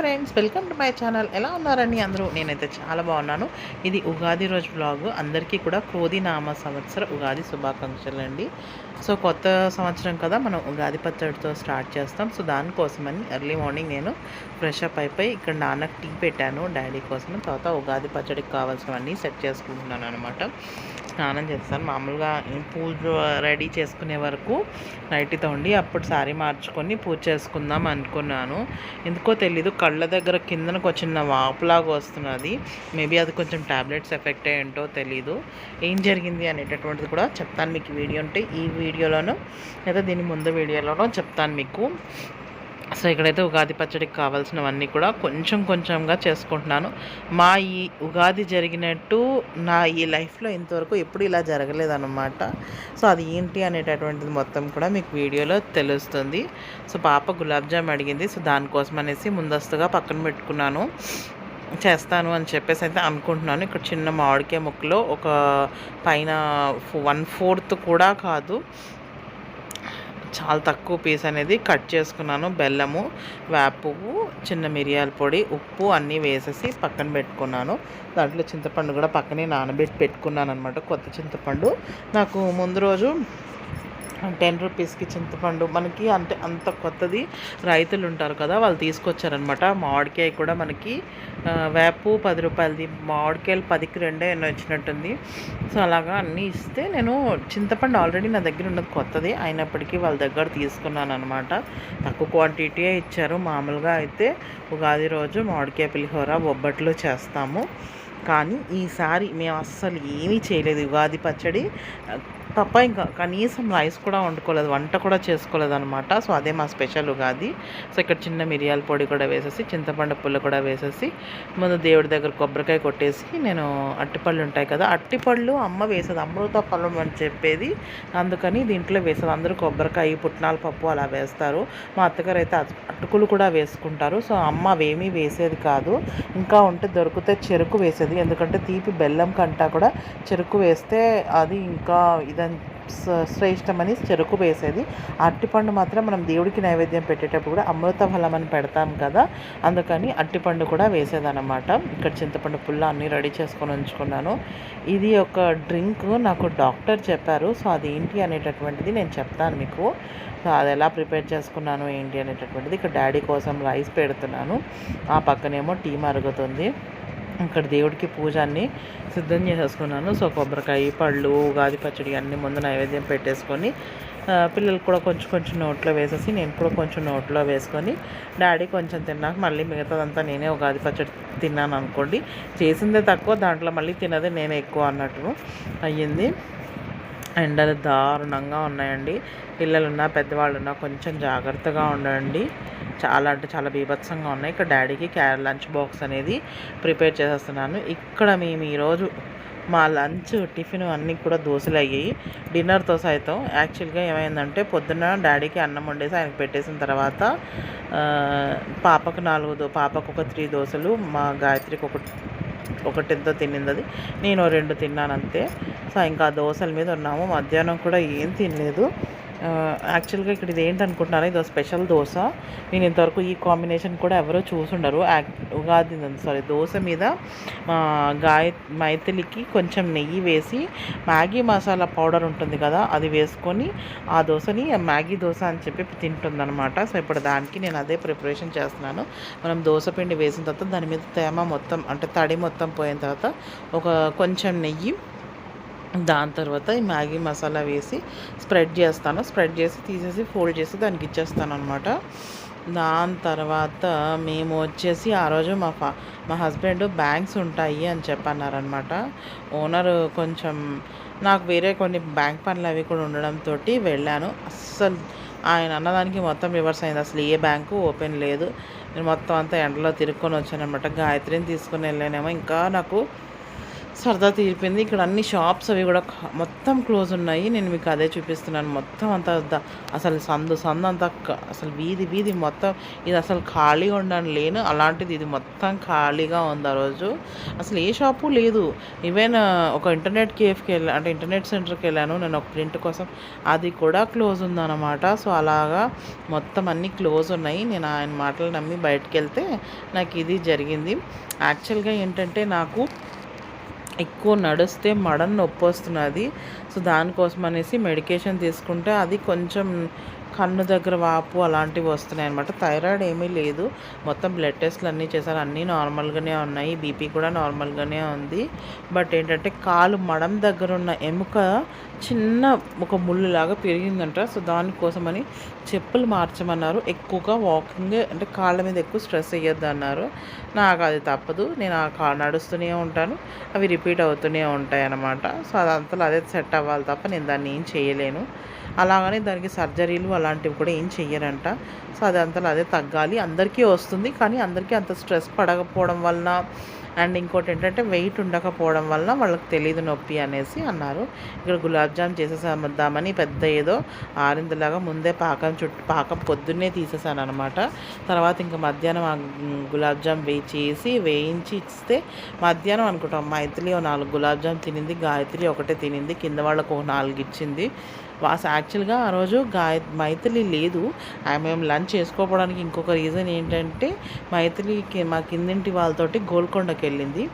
Friends welcome to my channel. ఎలా ఉన్నారండి అందరూ? నేనైతే చాలా బాగున్నాను. ఇది ఉగాది రోజు బ్లాగ్ అందరికీ కూడా క్రోధి నామ సంవత్సర ఉగాది శుభాకాంక్షలు అండి. సో కొత్త సంవత్సరం కదా మనం ఉగాది పచ్చడితో స్టార్ట్ చేస్తాం. సో దానికోసమని ఎర్లీ మార్నింగ్ నేను ఫ్రెష్ అప్ అయిపోయి ఇక్కడ నాన్నకి టీ పెట్టాను. డాడీ కోసం తర్వాత ఉగాది పచ్చడికి కావాల్సినవన్నీ సెట్ చేసుకుంటున్నాను అనమాట స్నానం చేస్తాను. మామూలుగా పూజ రెడీ చేసుకునే వరకు నైట్తో ఉండి అప్పుడు సారీ మార్చుకొని పూజ చేసుకుందాం అనుకున్నాను. ఎందుకో తెలీదు కళ్ళ దగ్గర కిందనకు ఒక చిన్న వాపులాగా వస్తున్నది. మేబీ అది కొంచెం టాబ్లెట్స్ ఎఫెక్ట్ ఏంటో తెలీదు. ఏం జరిగింది అనేటటువంటిది కూడా చెప్తాను మీకు వీడియో ఉంటే ఈ వీడియోలోనూ లేదా దీని ముందు వీడియోలోనూ చెప్తాను మీకు. సో ఇక్కడైతే ఉగాది పచ్చడికి కావాల్సినవన్నీ కూడా కొంచెం కొంచెంగా చేసుకుంటున్నాను. మా ఈ ఉగాది జరిగినట్టు నా ఈ లైఫ్లో ఇంతవరకు ఎప్పుడు ఇలా జరగలేదన్నమాట. సో అది ఏంటి అనేటటువంటిది మొత్తం కూడా మీకు వీడియోలో తెలుస్తుంది. సో పాప గులాబ్ జామ్ అడిగింది. సో దానికోసం అనేసి ముందస్తుగా పక్కన పెట్టుకున్నాను. చేస్తాను అని చెప్పేసి అయితే అనుకుంటున్నాను. ఇక్కడ చిన్న మామిడికాయ ముక్కలో ఒక పైన వన్ ఫోర్త్ కూడా కాదు. చాలా తక్కువ పీస్ అనేది కట్ చేసుకున్నాను. బెల్లము వేపువ్వు చిన్న మిరియాల పొడి ఉప్పు అన్నీ వేసేసి పక్కన పెట్టుకున్నాను. దాంట్లో చింతపండు కూడా పక్కనే నానబెట్టి పెట్టుకున్నాను అనమాట కొత్త చింతపండు. నాకు ముందు రోజు టెన్ రూపీస్కి చింతపండు. మనకి అంటే అంత కొత్తది. రైతులు ఉంటారు కదా వాళ్ళు తీసుకొచ్చారనమాట మామిడికాయ కూడా మనకి వేపు పది రూపాయలది. మామిడికాయలు పదికి రెండే ఎన్నో వచ్చినట్టుంది సో అలాగా అన్నీ ఇస్తే నేను చింతపండు ఆల్రెడీ నా దగ్గర ఉన్నది కొత్తది. అయినప్పటికీ వాళ్ళ దగ్గర తీసుకున్నాను అనమాట తక్కువ క్వాంటిటీయే ఇచ్చారు. మామూలుగా అయితే ఉగాది రోజు మామిడికాయ పులిహోర బొబ్బట్లు చేస్తాము. కానీ ఈసారి మేము అస్సలు ఏమీ చేయలేదు. ఉగాది పచ్చడి తప్ప ఇంకా కనీసం రైస్ కూడా వండుకోలేదు వంట కూడా చేసుకోలేదు అనమాట సో అదే మా స్పెషల్ ఉగాది. సో ఇక్కడ చిన్న మిరియాల పొడి కూడా వేసేసి చింతపండు పుల్ల కూడా వేసేసి ముందు దేవుడి దగ్గర కొబ్బరికాయ కొట్టేసి నేను అట్టిపళ్ళు ఉంటాయి కదా అట్టిపళ్ళు అమ్మ వేసేది అమృత పళ్ళం అని చెప్పేది. అందుకని దీంట్లో వేసేది. అందరూ కొబ్బరికాయ పుట్నాల పప్పు అలా వేస్తారు. మా అత్తగారు అయితే అటుకులు కూడా వేసుకుంటారు. సో అమ్మ అవేమీ వేసేది కాదు. ఇంకా ఉంటే దొరికితే చెరుకు వేసేది. ఎందుకంటే తీపి బెల్లం కంటా కూడా చెరుకు వేస్తే అది ఇంకా ఇది ఇదని శ్రేష్టమని చెరుకు వేసేది. అరటిపండు మాత్రం మనం దేవుడికి నైవేద్యం పెట్టేటప్పుడు కూడా అమృత ఫలం అని పెడతాం కదా. అందుకని అరటిపండు కూడా వేసేదనమాట ఇక్కడ చింతపండు పుల్ల అన్నీ రెడీ చేసుకొని ఉంచుకున్నాను. ఇది ఒక డ్రింక్ నాకు డాక్టర్ చెప్పారు. సో అది ఏంటి అనేటటువంటిది నేను చెప్తాను మీకు. సో అది ఎలా ప్రిపేర్ చేసుకున్నాను ఏంటి అనేటటువంటిది ఇక్కడ డాడీ కోసం రైస్ పెడుతున్నాను. ఆ పక్కనేమో టీ మరుగుతుంది. ఇక్కడ దేవుడికి పూజ అన్నీ సిద్ధం చేసేసుకున్నాను. సో కొబ్బరికాయ పళ్ళు ఉగాది పచ్చడి అన్నీ ముందు నైవేద్యం పెట్టేసుకొని పిల్లలు కూడా కొంచెం కొంచెం నోట్లో వేసేసి నేను కూడా కొంచెం నోట్లో వేసుకొని డాడీ కొంచెం తిన్నాక మళ్ళీ మిగతాదంతా నేనే ఉగాది పచ్చడి తిన్నాను అనుకోండి. చేసిందే తక్కువ దాంట్లో మళ్ళీ తినదే నేనే ఎక్కువ అన్నట్టు అయ్యింది. ఎండలు దారుణంగా ఉన్నాయండి. పిల్లలున్నా పెద్దవాళ్ళున్నా కొంచెం జాగ్రత్తగా ఉండండి. చాలా అంటే చాలా బీభత్సంగా ఉన్నాయి. ఇక్కడ డాడీకి క్యారెట్ లంచ్ బాక్స్ అనేది ప్రిపేర్ చేసేస్తున్నాను. ఇక్కడ మేము ఈరోజు మా లంచ్ టిఫిన్ అన్నీ కూడా దోశలు అయ్యాయి. డిన్నర్తో సైతం యాక్చువల్గా ఏమైందంటే పొద్దున్న డాడీకి అన్నం వండేసి ఆయనకు పెట్టేసిన తర్వాత పాపకు నాలుగు పాపకు ఒక త్రీ దోశలు మా గాయత్రికి ఒక ఒకటింతో తినింది అది నేను రెండు తిన్నాను అంతే. సో ఇంకా దోశల మీద ఉన్నాము. మధ్యాహ్నం కూడా ఏం తినలేదు. యాక్చువల్గా ఇక్కడ ఇది ఏంటనుకుంటున్నారా ఇది స్పెషల్ దోశ. నేను ఇంతవరకు ఈ కాంబినేషన్ కూడా ఎవరో చూసుండరు. ఉగాది సారీ దోశ మీద గాయ మైథిలికి కొంచెం నెయ్యి వేసి మ్యాగీ మసాలా పౌడర్ ఉంటుంది కదా అది వేసుకొని ఆ దోశని మ్యాగీ దోశ అని చెప్పి తింటుందనమాట సో ఇప్పుడు దానికి నేను అదే ప్రిపరేషన్ చేస్తున్నాను. మనం దోశ పిండి వేసిన తర్వాత దాని మీద తేమ మొత్తం అంటే తడి మొత్తం పోయిన తర్వాత ఒక కొంచెం నెయ్యి దాని తర్వాత ఈ మ్యాగీ మసాలా వేసి స్ప్రెడ్ చేస్తాను. స్ప్రెడ్ చేసి తీసేసి ఫోల్డ్ చేసి దానికి ఇచ్చేస్తాను అనమాట దాని తర్వాత మేము వచ్చేసి ఆ రోజు మా ఫా మా హస్బెండ్ బ్యాంక్స్ ఉంటాయి అని చెప్పన్నారనమాట ఓనర్ కొంచెం నాకు వేరే కొన్ని బ్యాంక్ పనులు అవి కూడా ఉండడంతో వెళ్ళాను. అస్సలు ఆయన అన్నదానికి మొత్తం రివర్స్ అయింది. అసలు ఏ బ్యాంకు ఓపెన్ లేదు. నేను మొత్తం అంతా ఎండలో తిరుక్కొని వచ్చాను అనమాట గాయత్రిని తీసుకుని వెళ్ళానేమో. ఇంకా నాకు సరదా తీరిపోయింది. ఇక్కడ అన్ని షాప్స్ అవి కూడా మొత్తం క్లోజ్ ఉన్నాయి. నేను మీకు అదే చూపిస్తున్నాను. మొత్తం అంతా అసలు సందు సందు అంతా అసలు వీధి వీధి మొత్తం. ఇది అసలు ఖాళీగా ఉండని లేను. అలాంటిది ఇది మొత్తం ఖాళీగా ఉంది ఆ రోజు. అసలు ఏ షాపు లేదు. ఈవెన్ ఒక ఇంటర్నెట్ కేఫ్కి వెళ్ళా అంటే ఇంటర్నెట్ సెంటర్కి వెళ్ళాను. నేను ఒక ప్రింట్ కోసం. అది కూడా క్లోజ్ ఉందన్నమాట. సో అలాగా మొత్తం అన్నీ క్లోజ్ ఉన్నాయి. నేను ఆయన మాటలు నమ్మి బయటకు వెళ్తే నాకు ఇది జరిగింది. యాక్చువల్గా ఏంటంటే నాకు ఎక్కువ నడిస్తే మడన్ నొప్పి వస్తున్నది సో దానికోసం అనేసి మెడికేషన్ తీసుకుంటే అది కొంచెం కన్ను దగ్గర వాపు అలాంటివి వస్తున్నాయి అనమాట థైరాయిడ్ ఏమీ లేదు. మొత్తం బ్లడ్ టెస్ట్లు అన్నీ చేశారు. అన్నీ నార్మల్గానే ఉన్నాయి. బీపీ కూడా నార్మల్గానే ఉంది. బట్ ఏంటంటే కాలు మడం దగ్గర ఉన్న ఎముక చిన్న ఒక ముళ్ళులాగా పెరిగిందంట. సో దానికోసమని చెప్పులు మార్చమన్నారు. ఎక్కువగా వాకింగ్ అంటే కాళ్ళ మీద ఎక్కువ స్ట్రెస్ అయ్యొద్దు అన్నారు నాకు అది తప్పదు. నేను ఆ కా నడుస్తూనే ఉంటాను. అవి రిపీట్ అవుతూనే ఉంటాయి అన్నమాట. సో అదంతా అదే సెట్ అవ్వాలి తప్ప నేను దాన్ని ఏం చేయలేను. అలాగని దానికి సర్జరీలు అలాంటివి కూడా ఏం చెయ్యరంట. సో అదంతా అదే తగ్గాలి. అందరికీ వస్తుంది కానీ అందరికీ అంత స్ట్రెస్ పడకపోవడం వలన అండ్ ఇంకోటి ఏంటంటే వెయిట్ ఉండకపోవడం వల్ల వాళ్ళకి తెలియదు నొప్పి అనేసి అన్నారు. ఇక్కడ గులాబ్ జామ్ చేసేసామద్దామని పెద్ద ఏదో ఆరిందలాగా ముందే పాకం చుట్టూ పాకం పొద్దున్నే తీసేసాను అనమాట తర్వాత ఇంకా మధ్యాహ్నం ఆ గులాబ్ జామ్ వేయి చేసి వేయించి ఇస్తే మధ్యాహ్నం అనుకుంటాం మైథిలి ఓ నాలుగు గులాబ్ జామ్ తినింది గాయత్రి ఒకటే తినింది కింద వాళ్ళకు ఒక నాలుగు ఇచ్చింది. వాస్ యాక్చువల్గా ఆ రోజు గాయ మైథిలి లేదు. మేము లంచ్ చేసుకోవడానికి ఇంకొక రీజన్ ఏంటంటే మైథిలికి మా కిందింటి వాళ్ళతోటి గోల్కొండకి వెళ్ళింది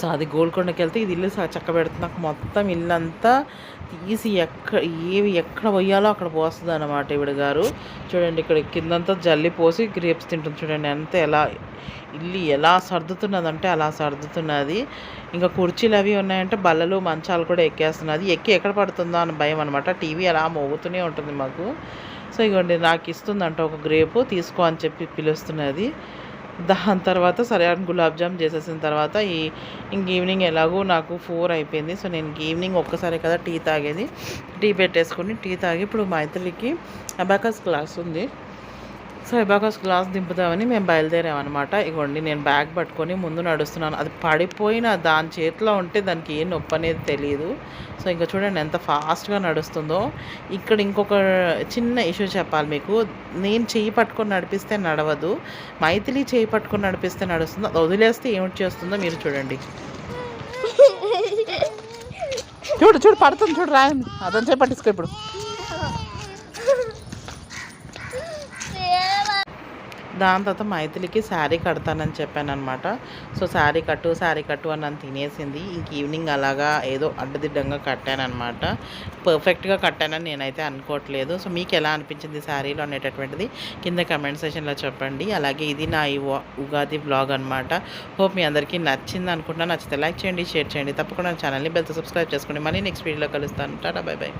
సో అది గోల్కొండకి వెళ్తే ఇది ఇల్లు చక్క పెడుతుంది. నాకు మొత్తం ఇల్లు అంతా తీసి ఎక్కడ ఏవి ఎక్కడ పోయాలో అక్కడ పోస్తుంది అనమాట ఈవిడ గారు. చూడండి ఇక్కడ కిందంతా జల్లి పోసి గ్రేప్స్ తింటుంది చూడండి అంత ఎలా ఇల్లు ఎలా సర్దుతున్నదంటే అలా సర్దుతున్నది. ఇంకా కుర్చీలు అవి ఉన్నాయంటే బల్లలు మంచాలు కూడా ఎక్కేస్తున్నది. ఎక్కి ఎక్కడ పడుతుందో అని భయం అనమాట టీవీ అలా మోగుతూనే ఉంటుంది మాకు. సో ఇగోండి నాకు ఇస్తుందంట ఒక గ్రేపు తీసుకో అని చెప్పి పిలుస్తున్నది. దాని తర్వాత సరే గులాబ్ జామ్ చేసేసిన తర్వాత ఈ ఇంక ఈవినింగ్ ఎలాగో నాకు ఫోర్ అయిపోయింది. సో నేను ఈవినింగ్ ఒక్కసారి కదా టీ తాగేది. టీ పెట్టేసుకుని టీ తాగి ఇప్పుడు మైథిలికి అబాకస్ క్లాస్ ఉంది. సో అబాకస్ క్లాస్ దింపుదామని మేము బయలుదేరామన్నమాట. ఇగోండి నేను బ్యాగ్ పట్టుకొని ముందు నడుస్తున్నాను. అది పడిపోయిన దాని చేతిలో ఉంటే దానికి ఏం నొప్పి అనేది తెలియదు సో ఇంకా చూడండి ఎంత ఫాస్ట్గా నడుస్తుందో. ఇక్కడ ఇంకొక చిన్న ఇష్యూ చెప్పాలి మీకు. నేను చేయి పట్టుకొని నడిపిస్తే నడవదు. మైథిలి చేయి పట్టుకొని నడిపిస్తే నడుస్తుందో? అది వదిలేస్తే ఏమిటి చేస్తుందో మీరు చూడండి. చూడు చూడు పడుతుంది చూడు రాయండి. అదని చేయి పట్టించుకో ఇప్పుడు. దాని తర్వాత మైథిలికి శారీ కడతానని చెప్పాను అనమాట సో శారీ కట్టు శారీ కట్టు అని నన్ను తినేసింది. ఇంక ఈవినింగ్ అలాగా ఏదో అడ్డదిడ్డంగా కట్టానమాట పర్ఫెక్ట్గా కట్టానని నేనైతే అనుకోవట్లేదు. సో మీకు ఎలా అనిపించింది శారీలో అనేటటువంటిది కింద కమెంట్ సెషన్లో చెప్పండి. అలాగే ఇది నా ఈ ఉగాది బ్లాగ్ అనమాట హోప్ మీ అందరికీ నచ్చింది అనుకుంటున్నా. నచ్చితే లైక్ చేయండి షేర్ చేయండి. తప్పకుండా ఛానల్ని బెల్తో సబ్స్క్రైబ్ చేసుకోండి. మళ్ళీ నెక్స్ట్ వీడియోలో కలుస్తాను. Tata bye bye.